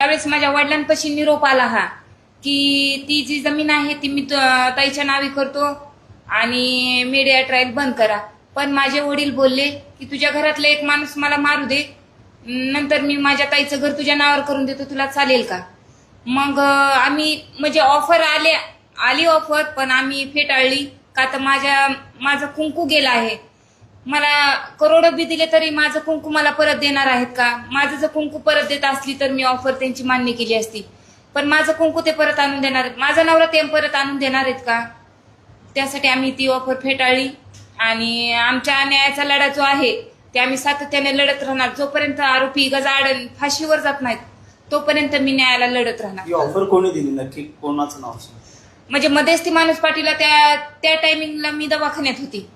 त्यावेळेस माझ्या वडिलांपाशी निरोप आला हा की ती जी जमीन आहे ती मी त- ताईच्या नावी करतो आणि मीडिया ट्रायल बंद करा. पण माझे वडील बोलले की तुझ्या घरातला एक माणूस मला मारू दे. नंतर मी माझ्या ताईचं घर तुझ्या नावावर करून देतो. तुला चालेल का? मग आम्ही म्हणजे ऑफर आले आली ऑफर पण आम्ही फेटाळली. का तर माझ्या माझं कुंकू गेला आहे. मला करोडो बी दिले तरी माझं कुंकू मला परत देणार आहेत का? माझं जर कुंकू परत देत असली तर मी ऑफर त्यांची मान्य केली असती. पण माझं कुंकू ते परत आणून देणार आहेत. माझा नवरा ते परत आणून देणार आहेत का? त्यासाठी आम्ही ती ऑफर फेटाळली. आणि आमच्या न्यायाचा लढा जो आहे ते आम्ही सातत्याने लढत राहणार. जोपर्यंत आरोपी गजाआड फाशीवर जात नाहीत तोपर्यंत मी न्यायाला लढत राहणार. ही ऑफर कोणी दिली? नक्की कोणाचं नाव म्हणजे मध्यस्थी माणूस पाटीला त्या त्या टायमिंगला मी दवाखान्यात होती.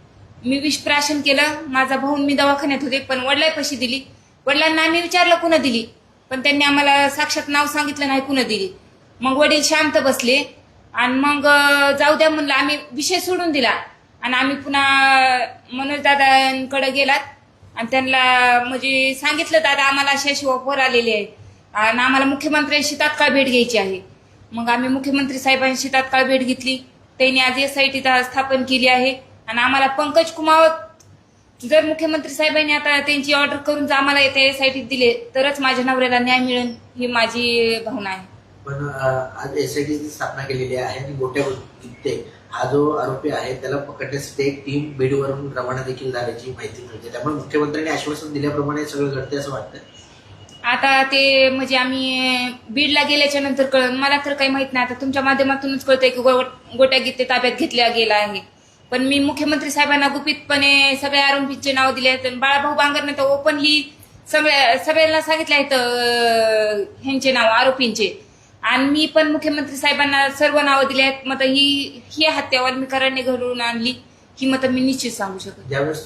मी विषप्राशन केलं. माझा भाऊ मी दवाखान्यात होते पण वडिलापाशी दिली. वडिलांना आम्ही विचारलं कुणं दिली? पण त्यांनी आम्हाला साक्षात नाव सांगितलं नाही कुणं दिली? मग वडील शांत बसले. आणि मग जाऊ द्या म्हणलं आम्ही विषय सोडून दिला. आणि आम्ही पुन्हा मनोज दादांकडे गेलात. आणि त्यांना म्हणजे सांगितलं दादा आम्हाला अशी अशी ऑफर आलेली आहे. आणि आम्हाला मुख्यमंत्र्यांशी तात्काळ भेट घ्यायची आहे. मग आम्ही मुख्यमंत्री साहेबांशी तात्काळ भेट घेतली. त्यांनी आज एस आय टी स्थापन केली आहे. आणि आम्हाला पंकज कुमावत जर मुख्यमंत्री साहेबांनी आता त्यांची ऑर्डर करून जर आम्हाला त्या एस आय टीत दिले तरच माझ्या नवऱ्याला न्याय मिळेल ही माझी भावना आहे. पण आज एसआयटीची स्थापना केलेली आहे आणि मोठ्या ते हा जो आरोपी आहे त्याला पकडण्यासाठी एक टीम बीडवरून रवाना देखील झाल्याची माहिती मिळते. त्यामुळे मुख्यमंत्र्यांनी आश्वासन दिल्याप्रमाणे सगळं घडते असं वाटतं आता ते म्हणजे आम्ही बीडला गेल्याच्यानंतर कळलं. मला तर काही माहीत नाही. आता तुमच्या माध्यमातूनच कळतंय की गोट्या गीते ताब्यात घेतल्या गेला आहे पण मी मुख्यमंत्री साहेबांना गुपितपणे सगळ्या आरोपींचे नाव दिले आहेत. आणि बाळाभाऊ बांगरने तर ओपनली सगळ्या सगळ्यांना सांगितले आहेत ह्यांचे नाव आरोपींचे. आणि मी पण मुख्यमंत्री साहेबांना सर्व नावं दिली आहेत. मग ही ही हत्या वाल्मीकरांनी घडवून आणली. ही मत मी निश्चित सांगू शकते ज्यावेळेस